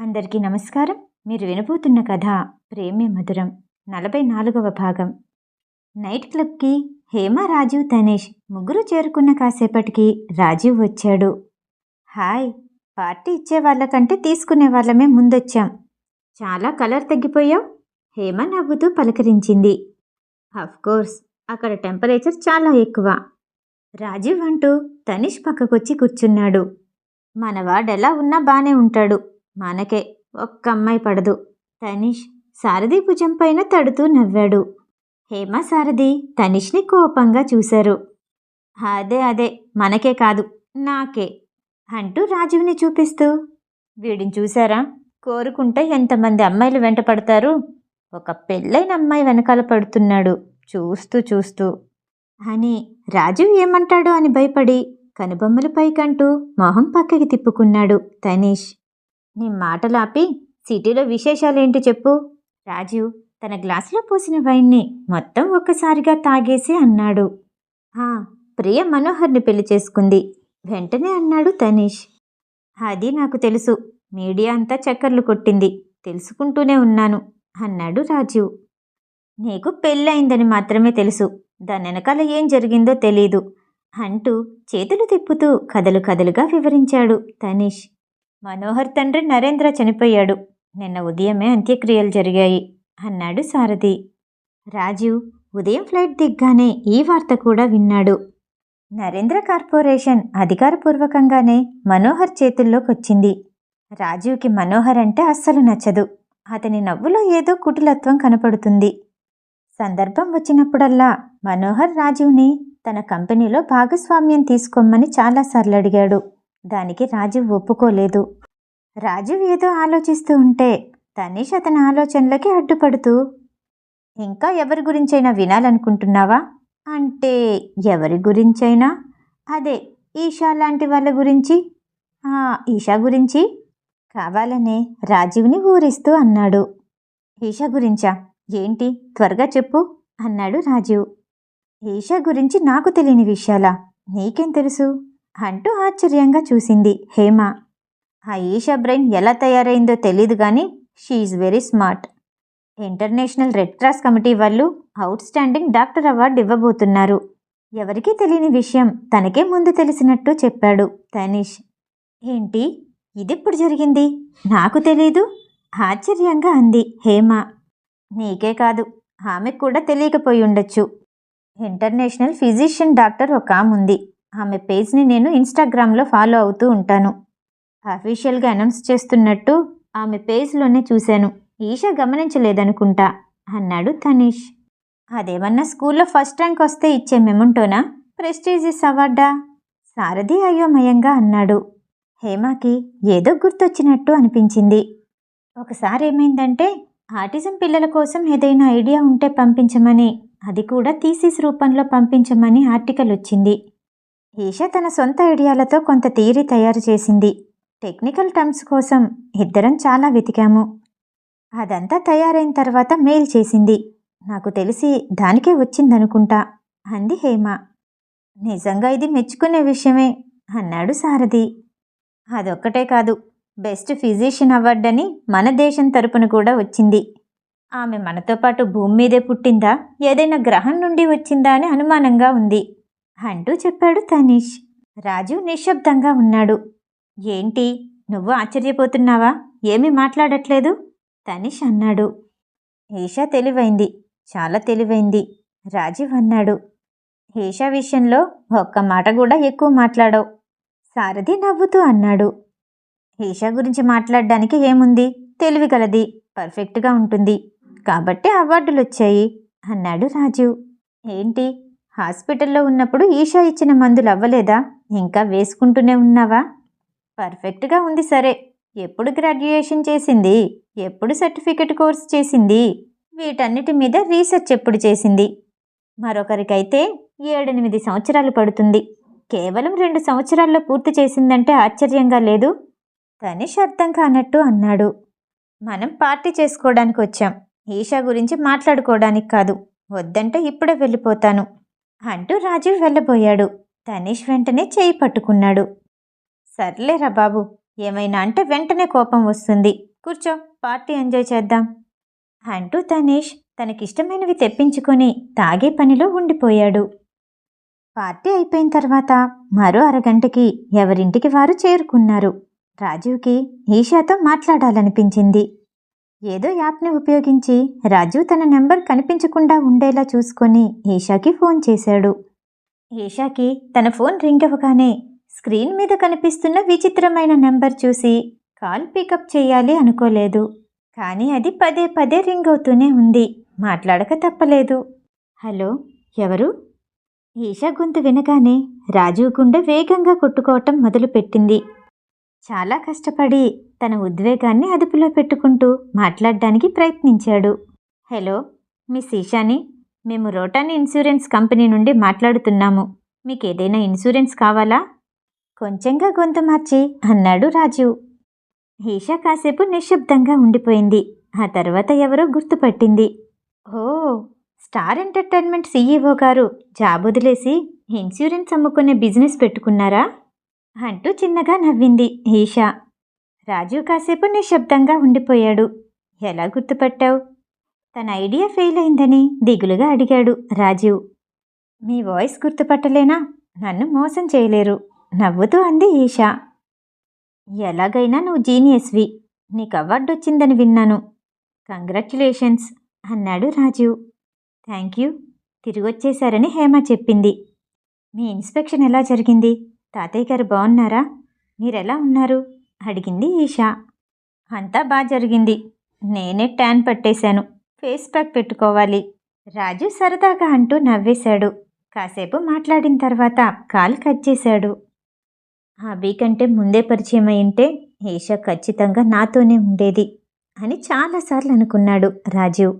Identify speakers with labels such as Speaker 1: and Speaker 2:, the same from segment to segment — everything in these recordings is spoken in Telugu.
Speaker 1: అందరికీ నమస్కారం. మీరు వినబోతున్న కథ ప్రేమే మధురం నలభై నాలుగవ భాగం. నైట్ క్లబ్కి హేమ రాజీవ్ తనేష్ ముగ్గురు చేరుకున్న కాసేపటికి రాజీవ్ వచ్చాడు. హాయ్ పార్టీ ఇచ్చే వాళ్ళకంటే తీసుకునే వాళ్ళమే ముందొచ్చాం. చాలా కలర్ తగ్గిపోయావు? హేమ నవ్వుతూ పలకరించింది. కోర్స్ అక్కడ టెంపరేచర్ చాలా ఎక్కువ. రాజీవ్ అంటూ తనిష్ పక్కకొచ్చి కూర్చున్నాడు. మనవాడెలా ఉన్నా బానే ఉంటాడు. మనకే ఒక్క అమ్మాయి పడదు. తనిష్ సారథి భుజం పైన తడుతూ నవ్వాడు. హేమ సారథి తనిష్ని కోపంగా చూశారు. అదే అదే మనకే కాదు నాకే అంటూ రాజీవ్ని చూపిస్తూ. వీడిని చూసారా కోరుకుంటే ఎంతమంది అమ్మాయిలు వెంట పడతారు? ఒక పెళ్ళైన అమ్మాయి వెనకాల పడుతున్నాడు. చూస్తూ చూస్తూ. అని రాజీవ్ ఏమంటాడో అని భయపడి కనుబొమ్మల పైకంటూ మొహం పక్కకి తిప్పుకున్నాడు తనీష్. నీ మాటలాపి సిటీలో విశేషాలేంటి చెప్పు? రాజీవ్ తన గ్లాసులో పోసిన వైన్ని మొత్తం ఒక్కసారిగా తాగేసి అన్నాడు. హా ప్రియ మనోహర్ని పెళ్ళి చేసుకుంది. వెంటనే అన్నాడు తనీష్. అది నాకు తెలుసు. మీడియా అంతా చక్కర్లు కొట్టింది. తెలుసుకుంటూనే ఉన్నాను అన్నాడు రాజీవ్ నీకు పెళ్ళయిందని మాత్రమే తెలుసు. దాని వెనకాల ఏం జరిగిందో తెలీదు అంటూ చేతులు తిప్పుతూ కథలు కథలుగా వివరించాడు తనీష్. మనోహర్ తండ్రి నరేంద్ర చనిపోయాడు. నిన్న ఉదయమే అంత్యక్రియలు జరిగాయి అన్నాడు సారథి. రాజీవ్ ఉదయం ఫ్లైట్ దిగ్గానే ఈ వార్త కూడా విన్నాడు. నరేంద్ర కార్పొరేషన్ అధికారపూర్వకంగానే మనోహర్ చేతుల్లోకి వచ్చింది రాజీవ్కి మనోహర్ అంటే అస్సలు నచ్చదు. అతని నవ్వులో ఏదో కుటిలత్వం కనపడుతుంది. సందర్భం వచ్చినప్పుడల్లా మనోహర్ రాజీవ్ని తన కంపెనీలో భాగస్వామ్యం తీసుకోమని చాలాసార్లు అడిగాడు. దానికి రాజీవ్ ఒప్పుకోలేదు. రాజీవ్ ఏదో ఆలోచిస్తూ ఉంటే తనీష్ అతని ఆలోచనలకి అడ్డుపడుతూ ఇంకా ఎవరి గురించైనా వినాలనుకుంటున్నావా? అంటే ఎవరి గురించైనా? అదే ఈషా లాంటి వాళ్ళ గురించి? "ఆ, ఈషా గురించి? కావాలనే రాజీవ్ని ఊరిస్తూ అన్నాడు. ఈషా గురించా? ఏంటి? త్వరగా చెప్పు అన్నాడు రాజీవ్. ఈషా గురించి నాకు తెలియని విషయాలా? నీకేం తెలుసు? అంటూ ఆశ్చర్యంగా చూసింది హేమ. ఆ ఈషా బ్రెయిన్ ఎలా తయారైందో తెలీదు కానీ she very smart. International red cross committee వాళ్ళు అవుట్ స్టాండింగ్ డాక్టర్ అవార్డు ఇవ్వబోతున్నారు. ఎవరికీ తెలియని విషయం తనకే ముందు తెలిసినట్టు చెప్పాడు తనీష్. ఏంటి? ఇదిప్పుడు జరిగింది? నాకు తెలీదు? ఆశ్చర్యంగా అంది హేమ. నీకే కాదు ఆమెకు కూడా తెలియకపోయి ఉండొచ్చు. ఇంటర్నేషనల్ ఫిజిషియన్ డాక్టర్ ఒక ఆమె ఉంది ఆమె పేజ్ని నేను ఇన్స్టాగ్రామ్లో ఫాలో అవుతూ ఉంటాను. అఫీషియల్గా అనౌన్స్ చేస్తున్నట్టు ఆమె పేజ్లోనే చూశాను. ఈషా గమనించలేదనుకుంటా అన్నాడు తనీష్. అదేమన్నా స్కూల్లో ఫస్ట్ ర్యాంక్ వస్తే ఇచ్చే మెమంటోనా? ప్రెస్టీజియస్ అవార్డా? సారథి అయోమయంగా అన్నాడు. హేమకి ఏదో గుర్తొచ్చినట్టు అనిపించింది. ఒకసారి ఏమైందంటే ఆటిజం పిల్లల కోసం ఏదైనా ఐడియా ఉంటే పంపించమని అది కూడా థీసిస్ రూపంలో పంపించమని ఆర్టికల్ వచ్చింది ఈష తన సొంత ఐడియాలతో కొంత థియరీ తయారు చేసింది. టెక్నికల్ టర్మ్స్ కోసం ఇద్దరం చాలా వెతికాము. అదంతా తయారైన తర్వాత మెయిల్ చేసింది. నాకు తెలిసి దానికే వచ్చిందనుకుంటా అంది హేమ. నిజంగా ఇది మెచ్చుకునే విషయమే అన్నాడు సారథి. అదొక్కటే కాదు బెస్ట్ ఫిజిషియన్ అవార్డని మన దేశం తరపున కూడా వచ్చింది. ఆమె మనతో పాటు భూమి మీదే పుట్టిందా ఏదైనా గ్రహం నుండి వచ్చిందా అని అనుమానంగా ఉంది. అంటూ చెప్పాడు తనీష్. రాజు నిశ్శబ్దంగా ఉన్నాడు. ఏంటి? నువ్వు ఆశ్చర్యపోతున్నావా? ఏమీ మాట్లాడట్లేదు? తనీష్ అన్నాడు. ఈషా తెలివైంది. చాలా తెలివైంది. రాజీవ్ అన్నాడు. ఈషా విషయంలో ఒక్క మాట కూడా ఎక్కువ మాట్లాడవు. సారథి నవ్వుతూ అన్నాడు. ఈషా గురించి మాట్లాడడానికి ఏముంది? తెలివి గలది పర్ఫెక్ట్గా ఉంటుంది. కాబట్టి అవార్డులు వచ్చాయి అన్నాడు రాజీవ్ ఏంటి? హాస్పిటల్లో ఉన్నప్పుడు ఈషా ఇచ్చిన మందులు అవ్వలేదా? ఇంకా వేసుకుంటూనే ఉన్నావా? పర్ఫెక్ట్గా ఉంది సరే. ఎప్పుడు గ్రాడ్యుయేషన్ చేసింది? ఎప్పుడు సర్టిఫికెట్ కోర్స్ చేసింది? వీటన్నిటి మీద రీసెర్చ్ ఎప్పుడు చేసింది? మరొకరికైతే ఏడెనిమిది సంవత్సరాలు పడుతుంది. కేవలం రెండు సంవత్సరాల్లో పూర్తి చేసిందంటే ఆశ్చర్యంగా లేదు. తనిష్ అర్థం కానట్టు అన్నాడు. మనం పార్టీ చేసుకోవడానికి వచ్చాం ఈషా గురించి మాట్లాడుకోవడానికి కాదు. వద్దంటే ఇప్పుడే వెళ్ళిపోతాను. అంటూ రాజీవ్ వెళ్ళబోయాడు. తనీష్ వెంటనే చేయి పట్టుకున్నాడు. సర్లేరా బాబు ఏమైనా అంటే వెంటనే కోపం వస్తుంది. కూర్చో పార్టీ ఎంజాయ్ చేద్దాం. అంటూ తనీష్ తనకిష్టమైనవి తెప్పించుకొని తాగే పనిలో ఉండిపోయాడు. పార్టీ అయిపోయిన తర్వాత మరో అరగంటకి ఎవరింటికి వారు చేరుకున్నారు. రాజీవ్కి ఈషాతో మాట్లాడాలనిపించింది. ఏదో యాప్ని ఉపయోగించి రాజు తన నెంబర్ కనిపించకుండా ఉండేలా చూసుకొని ఈషాకి ఫోన్ చేశాడు. ఈషాకి తన ఫోన్ రింగ్ అవ్వగానే స్క్రీన్ మీద కనిపిస్తున్న విచిత్రమైన నెంబర్ చూసి కాల్ పికప్ చేయాలి అనుకోలేదు. కానీ అది పదే పదే రింగ్ అవుతూనే ఉంది. మాట్లాడక తప్పలేదు. హలో ఎవరు? ఈషా గొంతు వినగానే రాజు గుండె వేగంగా కొట్టుకోవటం మొదలుపెట్టింది. చాలా కష్టపడి తన ఉద్వేగాన్ని అదుపులో పెట్టుకుంటూ మాట్లాడడానికి ప్రయత్నించాడు. హలో మిస్ ఈశాని మేము రోటాని ఇన్సూరెన్స్ కంపెనీ నుండి మాట్లాడుతున్నాము. మీకు ఏదైనా ఇన్సూరెన్స్ కావాలా? కొంచెంగా గొంతు మార్చి అన్నాడు రాజీవ్. ఈషా కాసేపు నిశ్శబ్దంగా ఉండిపోయింది. ఆ తర్వాత ఎవరో గుర్తుపట్టింది. ఓ star entertainment CEO garu job వదిలేసి ఇన్సూరెన్స్ అమ్ముకునే బిజినెస్ పెట్టుకున్నారా? అంటూ చిన్నగా నవ్వింది ఈషా. రాజు కాసేపు నిశ్శబ్దంగా ఉండిపోయాడు. ఎలా గుర్తుపట్టావు? తన ఐడియా ఫెయిల్ అయిందని దిగులుగా అడిగాడు రాజీవ్ మీ వాయిస్ గుర్తుపట్టలేనా? నన్ను మోసం చేయలేరు. నవ్వుతూ అంది ఈషా. ఎలాగైనా నువ్వు జీనియస్వి. నీకు అవార్డు వచ్చిందని విన్నాను. కంగ్రాచ్యులేషన్స్ అన్నాడు రాజీవ్ థ్యాంక్ యూ. తిరిగొచ్చేశారని హేమ చెప్పింది. మీ ఇన్స్పెక్షన్ ఎలా జరిగింది? తాతయ్య గారు బాగున్నారా మీరెలా ఉన్నారు? అడిగింది ఈషా. అంతా బాగా జరిగింది. నేనే ట్యాన్ పట్టేశాను. ఫేస్ ప్యాక్ పెట్టుకోవాలి. రాజు సరదాగా అంటూ నవ్వేశాడు. కాసేపు మాట్లాడిన తర్వాత కాల్ కట్ చేశాడు. అభి కంటే ముందే పరిచయం అయింటే ఈషా ఖచ్చితంగా నాతోనే ఉండేది అని చాలాసార్లు అనుకున్నాడు రాజీవ్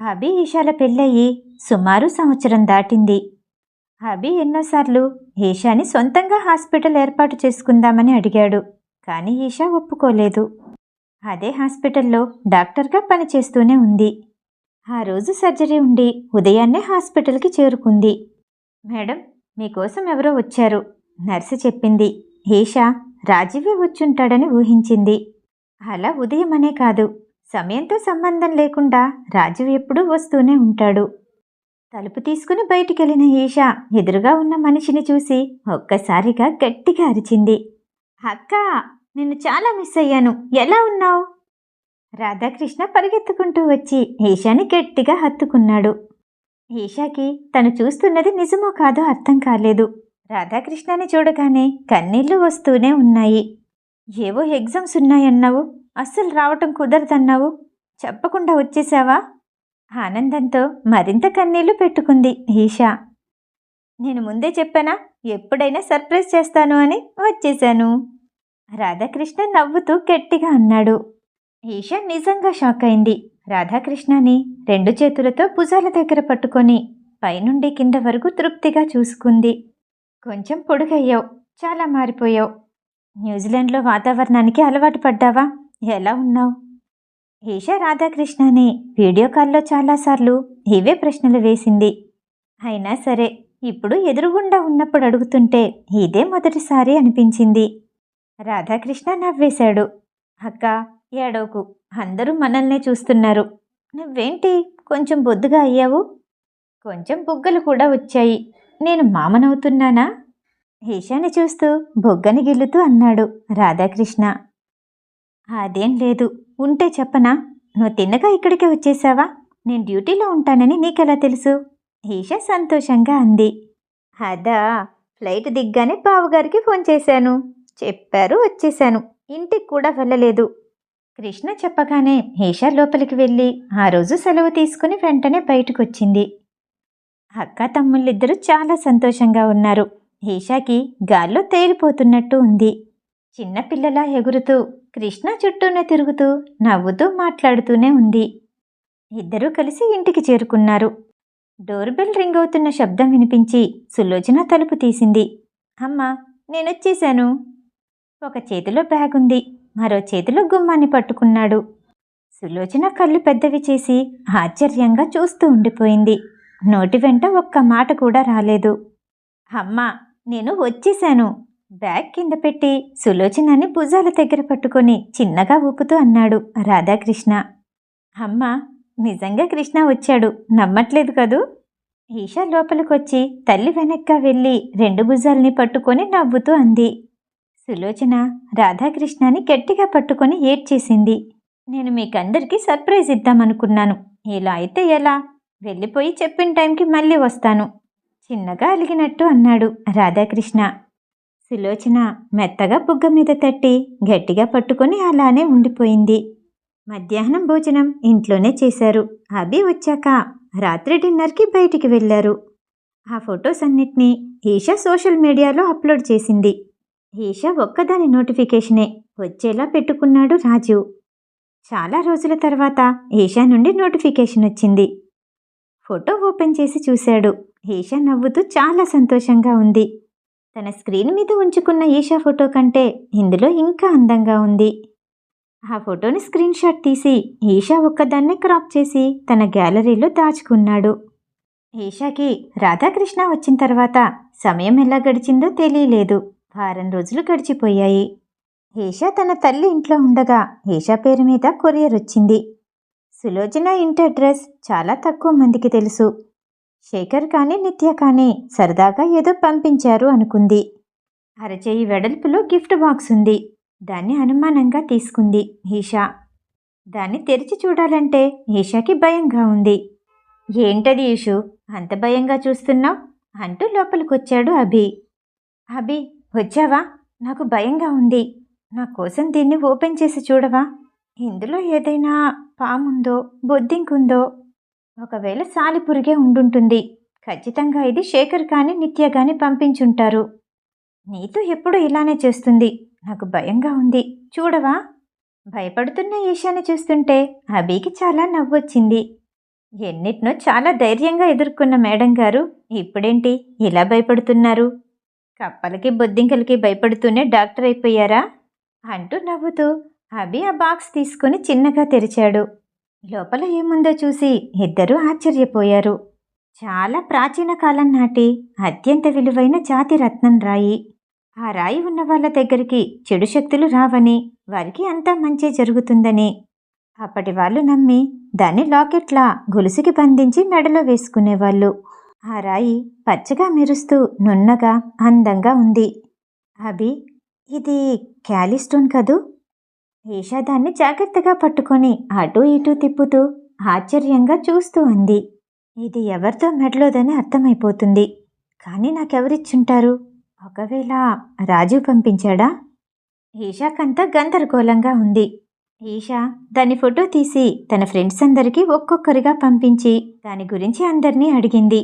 Speaker 1: అభి ఈషాల పెళ్ళయి సుమారు సంవత్సరం దాటింది. అభి ఎన్నోసార్లు ఈషాని సొంతంగా హాస్పిటల్ ఏర్పాటు చేసుకుందామని అడిగాడు కానీ ఈషా ఒప్పుకోలేదు. అదే హాస్పిటల్లో డాక్టర్గా పనిచేస్తూనే ఉంది. ఆ రోజు సర్జరీ ఉండి ఉదయాన్నే హాస్పిటల్కి చేరుకుంది. మేడం మీకోసం ఎవరో వచ్చారు నర్సు చెప్పింది. ఈషా రాజీవే వచ్చుంటాడని ఊహించింది. అలా ఉదయమనే కాదు సమయంతో సంబంధం లేకుండా రాజీవ్ ఎప్పుడూ వస్తూనే ఉంటాడు. తలుపు తీసుకుని బయటికెళ్ళిన ఈషా ఎదురుగా ఉన్న మనిషిని చూసి ఒక్కసారిగా గట్టిగా అరిచింది. అక్క నిన్ను చాలా మిస్ అయ్యాను. ఎలా ఉన్నావు? రాధాకృష్ణ పరిగెత్తుకుంటూ వచ్చి ఈషాని గట్టిగా హత్తుకున్నాడు. ఈషాకి తను చూస్తున్నది నిజమో కాదో అర్థం కాలేదు. రాధాకృష్ణని చూడగానే కన్నీళ్ళు వస్తూనే ఉన్నాయి. ఏవో ఎగ్జామ్స్ ఉన్నాయన్నావు. అస్సలు రావటం కుదరదన్నావు. చెప్పకుండా వచ్చేసావా? ఆనందంతో మరింత కన్నీళ్ళు పెట్టుకుంది ఈషా నేను ముందే చెప్పానా? ఎప్పుడైనా సర్ప్రైజ్ చేస్తాను అని వచ్చేశాను. రాధాకృష్ణ నవ్వుతూ గట్టిగా అన్నాడు. ఈషా నిజంగా షాక్ అయింది. రాధాకృష్ణని రెండు చేతులతో భుజాల దగ్గర పట్టుకొని పైనుండి కింద వరకు తృప్తిగా చూసుకుంది. కొంచెం పొడుగయ్యావు చాలా మారిపోయావు. న్యూజిలాండ్లో వాతావరణానికి అలవాటు పడ్డావా? ఎలా ఉన్నావు? ఈషా రాధాకృష్ణని వీడియో కాల్లో చాలాసార్లు ఇవే ప్రశ్నలు వేసింది. అయినా సరే ఇప్పుడు ఎదురుగుండా ఉన్నప్పుడు అడుగుతుంటే ఇదే మొదటిసారి అనిపించింది. రాధాకృష్ణ నవ్వేశాడు. అక్క ఏడోకు అందరూ మనల్నే చూస్తున్నారు. నువ్వేంటి కొంచెం బొద్దుగా అయ్యావు? కొంచెం బుగ్గలు కూడా వచ్చాయి. నేను మామనవుతున్నానా? ఈశాని చూస్తూ బొగ్గని గిల్లుతూ అన్నాడు రాధాకృష్ణ. అదేం లేదు ఉంటే చెప్పనా? నువ్వు తిన్నగా ఇక్కడికే వచ్చేసావా? నేను డ్యూటీలో ఉంటానని నీకెలా తెలుసు? ఈషా సంతోషంగా అంది. అదా ఫ్లైట్ దిగ్గానే బావగారికి ఫోన్ చేశాను. చెప్పారు వచ్చేశాను. ఇంటికి కూడా వెళ్ళలేదు. కృష్ణ చెప్పగానే ఈషా లోపలికి వెళ్ళి ఆ రోజు సెలవు తీసుకుని వెంటనే బయటకు వచ్చింది అక్క తమ్ముళ్ళిద్దరూ చాలా సంతోషంగా ఉన్నారు. ఈషాకి గాల్లో తేలిపోతున్నట్టు ఉంది. చిన్నపిల్లలా ఎగురుతూ కృష్ణ చుట్టూనే తిరుగుతూ నవ్వుతూ మాట్లాడుతూనే ఉంది. ఇద్దరూ కలిసి ఇంటికి చేరుకున్నారు. డోర్ బెల్ రింగ్ అవుతున్న శబ్దం వినిపించి సులోచన తలుపు తీసింది. అమ్మా నేనొచ్చేశాను. ఒక చేతిలో బ్యాగ్ ఉంది. మరో చేతిలో గుమ్మాన్ని పట్టుకున్నాడు. సులోచన కళ్ళు పెద్దవి చేసి ఆశ్చర్యంగా చూస్తూ ఉండిపోయింది. నోటి వెంట ఒక్క మాట కూడా రాలేదు. అమ్మా నేను వచ్చేశాను. బ్యాగ్ కింద పెట్టి సులోచనాన్ని భుజాల దగ్గర పట్టుకొని చిన్నగా ఊపుతూ అన్నాడు రాధాకృష్ణ. అమ్మ నిజంగా కృష్ణ వచ్చాడు. నమ్మట్లేదు కదూ? ఈషా లోపలికొచ్చి తల్లి వెనక్గా వెళ్ళి రెండు భుజాల్ని పట్టుకొని నవ్వుతూ అంది. సులోచన రాధాకృష్ణని గట్టిగా పట్టుకొని ఏడ్చేసింది. నేను మీకందరికీ సర్ప్రైజ్ ఇద్దామనుకున్నాను. ఇలా అయితే ఎలా? వెళ్ళిపోయి చెప్పిన టైంకి మళ్ళీ వస్తాను. చిన్నగా అలిగినట్టు అన్నాడు రాధాకృష్ణ. సులోచన మెత్తగా బుగ్గ మీద తట్టి గట్టిగా పట్టుకొని అలానే ఉండిపోయింది. మధ్యాహ్నం భోజనం ఇంట్లోనే చేశారు. అభి వచ్చాక రాత్రి డిన్నర్కి బయటికి వెళ్ళారు. ఆ ఫొటోస్ అన్నిటినీ ఈషా సోషల్ మీడియాలో అప్లోడ్ చేసింది. ఈషా ఒక్కదాని నోటిఫికేషనే వచ్చేలా పెట్టుకున్నాడు రాజు. చాలా రోజుల తర్వాత ఈషా నుండి నోటిఫికేషన్ వచ్చింది. ఫోటో ఓపెన్ చేసి చూశాడు. ఈషా నవ్వుతూ చాలా సంతోషంగా ఉంది. తన స్క్రీన్ మీద ఉంచుకున్న ఈషా ఫోటో కంటే ఇందులో ఇంకా అందంగా ఉంది. ఆ ఫోటోని స్క్రీన్ షాట్ తీసి ఈషా ఒక్కదాన్నే క్రాప్ చేసి తన గ్యాలరీలో దాచుకున్నాడు. ఈషాకి రాధాకృష్ణ వచ్చిన తర్వాత సమయం ఎలా గడిచిందో తెలియలేదు. వారం రోజులు గడిచిపోయాయి. ఈషా తన తల్లి ఇంట్లో ఉండగా ఈషా పేరు మీద కొరియర్ వచ్చింది. సులోచన ఇంటి అడ్రస్ చాలా తక్కువ మందికి తెలుసు. శేఖర్ కానీ నిత్య కానీ సరదాగా ఏదో పంపించారు అనుకుంది. అరచేయి వెడల్పులో గిఫ్ట్ బాక్స్ ఉంది. దాన్ని అనుమానంగా తీసుకుంది ఈషా దాన్ని తెరిచి చూడాలంటే ఈషాకి భయంగా ఉంది. ఏంటది ఈషు అంత భయంగా చూస్తున్నావు? అంటూ లోపలికొచ్చాడు అభి. అభి వచ్చావా? నాకు భయంగా ఉంది. నా కోసం దీన్ని ఓపెన్ చేసి చూడవా? ఇందులో ఏదైనా పాముందో బొద్దింకుందో ఒకవేళ సాలిపురిగే ఉండుంటుంది. ఖచ్చితంగా ఇది శేఖర్ కానీ నిత్య కానీ పంపించుంటారు. నీతో ఎప్పుడు ఇలానే చేస్తుంది. నాకు భయంగా ఉంది. చూడవా? భయపడుతున్న ఈశాని చూస్తుంటే అభికి చాలా నవ్వొచ్చింది. ఎన్నిటినో చాలా ధైర్యంగా ఎదుర్కొన్న మేడం గారు ఇప్పుడేంటి? ఇలా భయపడుతున్నారు? కప్పలకి బొద్దింకలకి భయపడుతూనే డాక్టర్ అయిపోయారా? అంటూ నవ్వుతూ అభి ఆ బాక్స్ తీసుకుని చిన్నగా తెరిచాడు. లోపల ఏముందో చూసి ఇద్దరూ ఆశ్చర్యపోయారు. చాలా ప్రాచీన కాలం నాటి అత్యంత విలువైన జాతి రత్నం రాయి. ఆ రాయి ఉన్న వాళ్ళ దగ్గరికి చెడు శక్తులు రావని వారికి అంతా మంచి జరుగుతుందని. అప్పటి వాళ్ళు నమ్మి దాన్ని లాకెట్లా గొలుసుకి బంధించి మెడలో వేసుకునేవాళ్ళు. ఆ రాయి పచ్చగా మెరుస్తూ నున్నగా అందంగా ఉంది. అభి ఇది క్యాలిస్టోన్ కదూ? ఈషా దాన్ని జాగ్రత్తగా పట్టుకొని అటూ ఇటూ తిప్పుతూ ఆశ్చర్యంగా చూస్తూ అంది. ఇది ఎవరితో మెడలోదని అర్థమైపోతుంది. కానీ నాకెవరిచ్చుంటారు? ఒకవేళ రాజు పంపించాడా? ఈషాకంతా గందరగోళంగా ఉంది. ఈషా దాని ఫోటో తీసి తన ఫ్రెండ్స్ అందరికీ ఒక్కొక్కరిగా పంపించి దాని గురించి అందరినీ అడిగింది.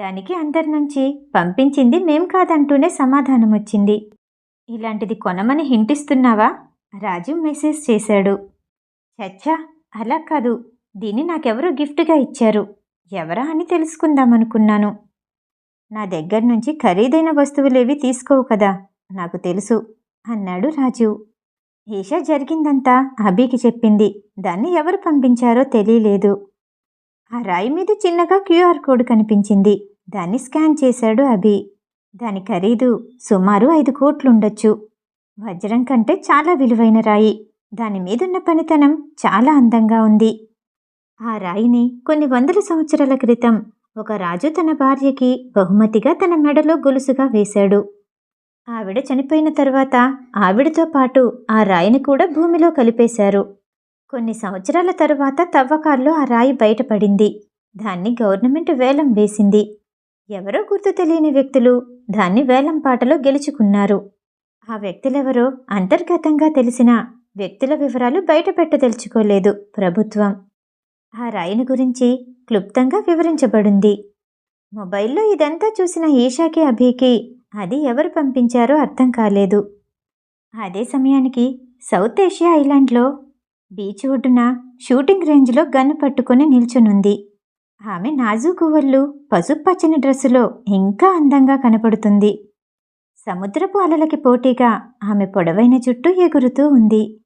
Speaker 1: దానికి అందరి నుంచి పంపించింది మేం కాదంటూనే సమాధానం వచ్చింది ఇలాంటిది కొనమని హింటిస్తున్నావా? రాజు మెసేజ్ చేశాడు. చచ్చా అలా కాదు. దీన్ని నాకెవరో గిఫ్ట్గా ఇచ్చారు. ఎవరా అని తెలుసుకుందామనుకున్నాను. నా దగ్గర నుంచి ఖరీదైన వస్తువులేవి తీసుకోవు కదా నాకు తెలుసు అన్నాడు రాజు. ఈషా జరిగిందంతా అభికి చెప్పింది. దాన్ని ఎవరు పంపించారో తెలియలేదు. ఆ రాయి మీద చిన్నగా క్యూఆర్ కోడ్ కనిపించింది. దాన్ని స్కాన్ చేశాడు అభి. దాని ఖరీదు సుమారు ఐదు కోట్లుండొచ్చు. వజ్రం కంటే చాలా విలువైన రాయి. దాని మీదున్న పనితనం చాలా అందంగా ఉంది. ఆ రాయిని కొన్ని వందల సంవత్సరాల క్రితం ఒక రాజు తన భార్యకి బహుమతిగా తన మెడలో గొలుసుగా వేశాడు. ఆవిడ చనిపోయిన తర్వాత ఆవిడతో పాటు ఆ రాయిని కూడా భూమిలో కలిపేశారు. కొన్ని సంవత్సరాల తరువాత తవ్వకాల్లో ఆ రాయి బయటపడింది. దాన్ని గవర్నమెంట్ వేలం వేసింది. ఎవరో గుర్తు తెలియని వ్యక్తులు దాన్ని వేలం పాటలో గెలుచుకున్నారు. ఆ వ్యక్తులెవరో అంతర్గతంగా తెలిసిన వ్యక్తుల వివరాలు బయట పెట్టదలుచుకోలేదు ప్రభుత్వం. ఆ రాయిని గురించి క్లుప్తంగా వివరించబడింది. మొబైల్లో ఇదంతా చూసిన ఈషాకి అభికి అది ఎవరు పంపించారో అర్థం కాలేదు. అదే సమయానికి సౌత్ ఏషియా ఐలాండ్లో బీచ్ ఒడ్డున షూటింగ్ రేంజ్లో గన్ను పట్టుకొని నిల్చునుంది. ఆమె నాజూకువళ్ళు పసుపు పచ్చని డ్రెస్సులో ఇంకా అందంగా కనపడుతుంది. సముద్రపు అలలకి పోటీగా ఆమె పొడవైన చుట్టూ ఎగురుతూ ఉంది.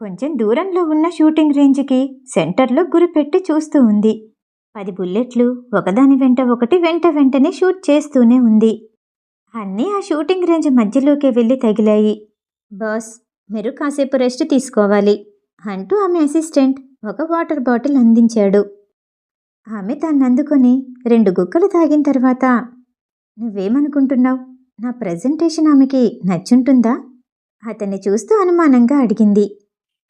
Speaker 1: కొంచెం దూరంలో ఉన్న షూటింగ్ రేంజ్కి సెంటర్లో గురిపెట్టి చూస్తూ ఉంది. పది బుల్లెట్లు ఒకదాని వెంట ఒకటి వెంట వెంటనే షూట్ చేస్తూనే ఉంది. అన్నీ ఆ షూటింగ్ రేంజ్ మధ్యలోకి వెళ్ళి తగిలాయి. బాస్ మీరు కాసేపు రెస్ట్ తీసుకోవాలి అంటూ ఆమె అసిస్టెంట్ ఒక వాటర్ బాటిల్ అందించాడు. ఆమె దాన్ని అందుకొని రెండు గుక్కలు తాగిన తర్వాత నువ్వేమనుకుంటున్నావు? నా ప్రజెంటేషన్ ఆమెకి నచ్చుంటుందా? అతన్ని చూస్తూ అనుమానంగా అడిగింది.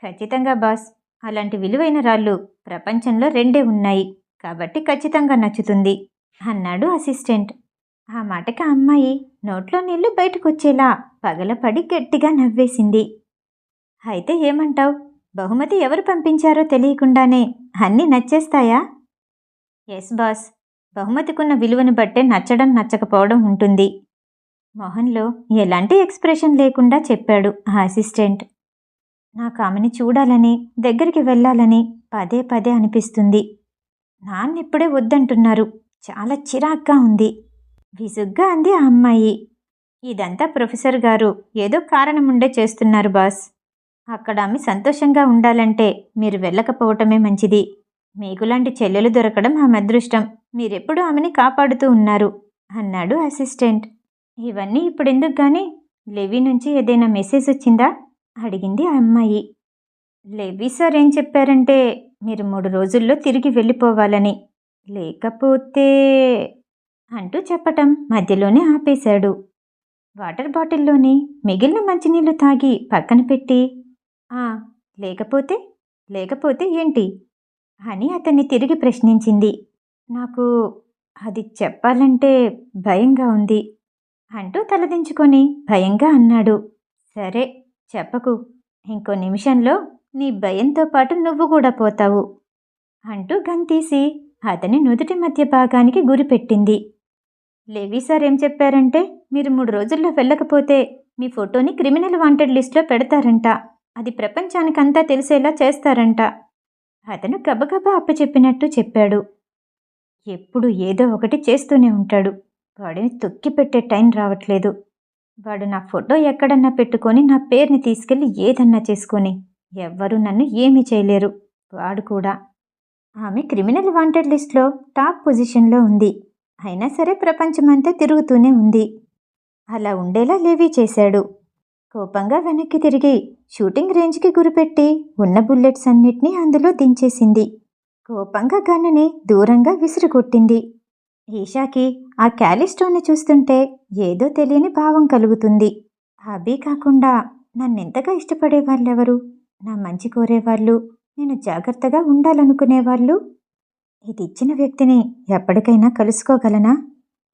Speaker 1: ఖచ్చితంగా బాస్. అలాంటి విలువైన రాళ్ళు ప్రపంచంలో రెండే ఉన్నాయి. కాబట్టి ఖచ్చితంగా నచ్చుతుంది అన్నాడు అసిస్టెంట్ ఆ మాటకి అమ్మాయి నోట్లో నీళ్ళు బయటకొచ్చేలా పగలపడి గట్టిగా నవ్వేసింది. అయితే ఏమంటావ్? బహుమతి ఎవరు పంపించారో తెలియకుండానే అన్నీ నచ్చేస్తాయా? Yes boss. బహుమతికున్న విలువను బట్టే నచ్చడం నచ్చకపోవడం ఉంటుంది. మొహంలో ఎలాంటి ఎక్స్ప్రెషన్ లేకుండా చెప్పాడు ఆ అసిస్టెంట్. నాకు ఆమెని చూడాలని దగ్గరికి వెళ్ళాలని పదే పదే అనిపిస్తుంది. నాన్నిప్పుడే వద్దంటున్నారు. చాలా చిరాగ్గా ఉంది. విసుగ్గా అంది ఆ అమ్మాయి. ఇదంతా ప్రొఫెసర్ గారు ఏదో కారణం ఉండే చేస్తున్నారు బాస్. అక్కడ ఆమె సంతోషంగా ఉండాలంటే మీరు వెళ్ళకపోవటమే మంచిది. మీకులాంటి చెల్లెలు దొరకడం ఆమె అదృష్టం. మీరెప్పుడూ ఆమెని కాపాడుతూ ఉన్నారు అన్నాడు అసిస్టెంట్. ఇవన్నీ ఇప్పుడెందుకు కానీ లెవీ నుంచి ఏదైనా మెసేజ్ వచ్చిందా? అడిగింది ఆ అమ్మాయి. లెవీ సార్ ఏం చెప్పారంటే మీరు మూడు రోజుల్లో తిరిగి వెళ్ళిపోవాలని. లేకపోతే అంటూ చెప్పటం మధ్యలోనే ఆపేశాడు. వాటర్ బాటిల్లోని మిగిలిన మంచినీళ్ళు తాగి పక్కన పెట్టి ఆ లేకపోతే? లేకపోతే ఏంటి? అని అతన్ని తిరిగి ప్రశ్నించింది. నాకు అది చెప్పాలంటే భయంగా ఉంది. అంటూ తలదించుకొని భయంగా అన్నాడు. సరే చెప్పకు. ఇంకో నిమిషంలో నీ భయంతో పాటు నువ్వు కూడా పోతావు అంటూ గంతీసి అతని నుదుటి మధ్య భాగానికి గురిపెట్టింది లేవీ సార్ ఏం చెప్పారంటే మీరు మూడు రోజుల్లో వెళ్ళకపోతే మీ ఫోటోని క్రిమినల్ వాంటెడ్ లిస్ట్లో పెడతారంట. అది ప్రపంచానికంతా తెలిసేలా చేస్తారంట. అతను గబగబా అప్పచెప్పినట్టు చెప్పాడు. ఎప్పుడు ఏదో ఒకటి చేస్తూనే ఉంటాడు. వాడిని తొక్కి పెట్టే టైం రావట్లేదు. వాడు నా ఫోటో ఎక్కడన్నా పెట్టుకొని నా పేరుని తీసుకెళ్ళి ఏదన్నా చేసుకొని ఎవ్వరూ నన్ను ఏమీ చేయలేరు. వాడు కూడా. ఆమె క్రిమినల్ వాంటెడ్ లిస్ట్లో టాప్ పొజిషన్లో ఉంది. అయినా సరే ప్రపంచమంతా తిరుగుతూనే ఉంది. అలా ఉండేలా లేవీ చేశాడు. కోపంగా వెనక్కి తిరిగి షూటింగ్ రేంజ్కి గురిపెట్టి ఉన్న బుల్లెట్స్ అన్నిటినీ అందులో దించేసింది. కోపంగా గన్నని దూరంగా విసిరికొట్టింది. ఈషాకి ఆ క్యాలిస్టోన్ని చూస్తుంటే ఏదో తెలియని భావం కలుగుతుంది. అభి కాకుండా నన్నెంతగా ఇష్టపడే వాళ్ళెవరు నా మంచి కోరేవాళ్ళు? నేను జాగ్రత్తగా ఉండాలనుకునేవాళ్ళు? ఇది ఇచ్చిన వ్యక్తిని ఎప్పటికైనా కలుసుకోగలనా?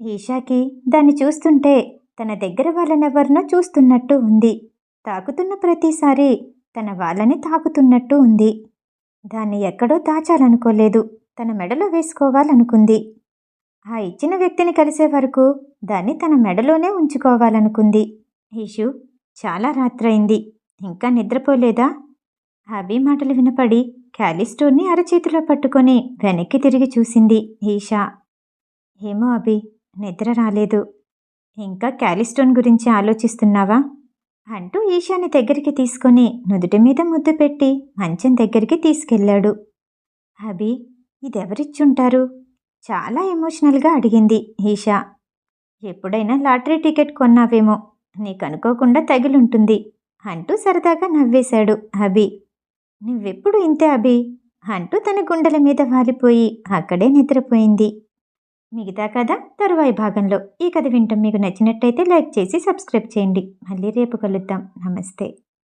Speaker 1: ఈషాకి దాన్ని చూస్తుంటే తన దగ్గర వాళ్ళనెవరినో చూస్తున్నట్టు ఉంది. తాకుతున్న ప్రతిసారి తన వాళ్ళని తాకుతున్నట్టు ఉంది. దాన్ని ఎక్కడో దాచాలనుకోలేదు. తన మెడలో వేసుకోవాలనుకుంది. ఆ ఇచ్చిన వ్యక్తిని కలిసే వరకు దాన్ని తన మెడలోనే ఉంచుకోవాలనుకుంది. ఈషు చాలా రాత్రైంది ఇంకా నిద్రపోలేదా? అభి మాటలు వినపడి క్యాలిస్టోర్ని అరచేతిలో పట్టుకొని వెనక్కి తిరిగి చూసింది ఈషా. ఏమో అభి నిద్ర రాలేదు. ఇంకా క్యాలిస్టోన్ గురించి ఆలోచిస్తున్నావా? అంటూ ఈషాని దగ్గరికి తీసుకొని నుదుటి మీద ముద్దు పెట్టి మంచం దగ్గరికి తీసుకెళ్ళాడు. అభి ఇదెవరిచ్చుంటారు? చాలా ఎమోషనల్గా అడిగింది ఈషా. ఎప్పుడైనా లాటరీ టికెట్ కొన్నావేమో నీకు అనుకోకుండా తగిలుంటుంది అంటూ సరదాగా నవ్వేశాడు అభి. నువ్వెప్పుడు ఇంతే అభి? అంటూ తన గుండెల మీద వాలిపోయి అక్కడే నిద్రపోయింది. మిగతా కథ తరువాయి భాగంలో. ఈ కథ వింటాం మీకు నచ్చినట్టయితే లైక్ చేసి సబ్స్క్రైబ్ చేయండి. మళ్ళీ రేపు కలుద్దాం. నమస్తే.